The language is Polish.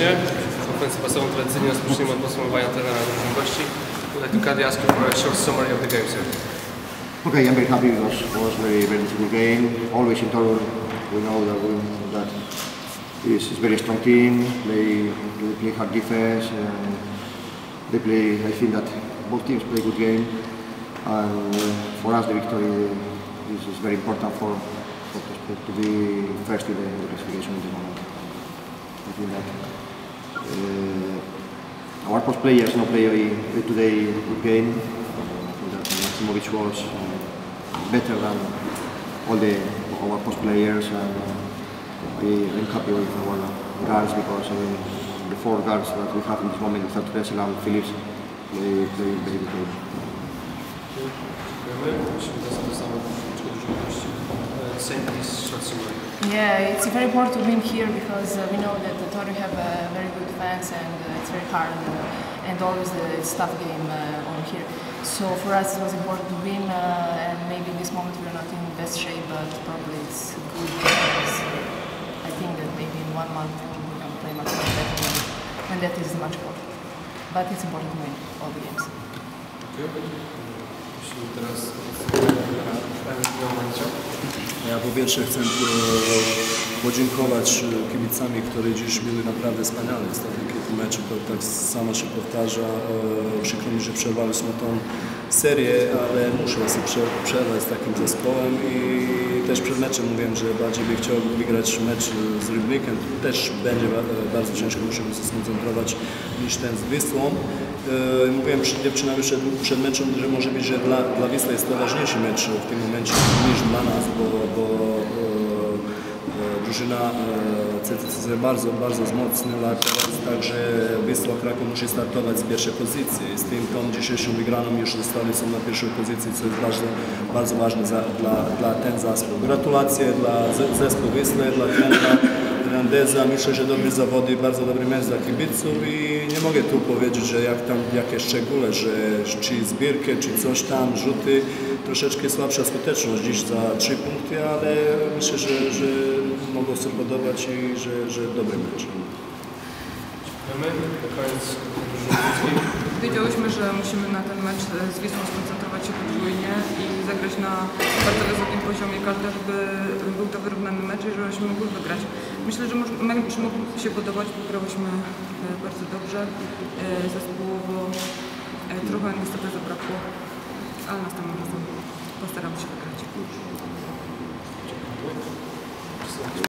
Nie? Ofensywa są tradycyjnie rozpoczniemy od podsumowania trenera drużyn gości. Would like to ask you for a short summary of the game, sir. Okay, I'm very happy because it was very very difficult game. Always in Torun, we know that we, that is is very strong team. They they play hard defense and they play. I think that both teams play good game, and uh, for us the victory is, is very important for, to be first in the classification in the moment. I think that. Uh, our post players no play today good game. Uh, Maximovic was uh, better than all the our post players and uh, I, I'm happy with our guards because uh, the four guards that we have in this moment without Dressel and Phillips they play very good. Same please, short summary. Yeah, it's very important to win here because uh, we know that the Torre have uh, very good fans and uh, it's very hard uh, and always the tough game uh, on here. So for us it was important to win uh, and maybe in this moment we're not in the best shape but probably it's good because I think that maybe in one month we can play much better when, when that is much more. But it's important to win all the games. Dziękuję. Ja po pierwsze chcę e, podziękować e, kibicami, którzy dziś byli naprawdę wspaniali. Ostatnio kilku meczów to tak samo się powtarza. E, Przykro mi, że przerwaliśmy tą serię, ale muszę sobie prze- przerwać z takim zespołem i też przed meczem mówiłem, że bardziej bym chciał wygrać mecz z Rybnikiem. Też będzie ba- bardzo ciężko, muszę się skoncentrować niż ten z Wisłą. E, Mówiłem przed dziewczynami przed, przed meczem, że może być, że dla, dla Wisły jest to ważniejszy mecz w tym momencie niż dla nas, bo, bo e, e, drużyna e, CCC bardzo, bardzo wzmocniła teraz, także Wisła Kraków musi startować z pierwszej pozycji. Z tym tą dzisiejszą wygraną już zostali są na pierwszej pozycji, co jest bardzo, bardzo ważne za, dla, dla ten zespół. Gratulacje dla ze- zespołu Wisły, dla trenera Myślę, że dobry zawody, bardzo dobry mecz dla kibiców i nie mogę tu powiedzieć, że jak tam jakieś szczególe, że czy zbierkę, czy coś tam, rzuty, troszeczkę słabsza skuteczność dziś za trzy punkty, ale myślę, że, że mogą się podobać i że, że dobry mecz. Na koniec. Wiedziałyśmy, że musimy na ten mecz z Wisłą skoncentrować się podwójnie i zagrać na bardzo wysokim poziomie. Każdy, żeby był to wyrównany mecz i żebyśmy mogli wygrać. Myślę, że mecz mógł się podobać, bo e, bardzo dobrze, e, zespołowo. E, Trochę niestety zabrakło, ale razem postaramy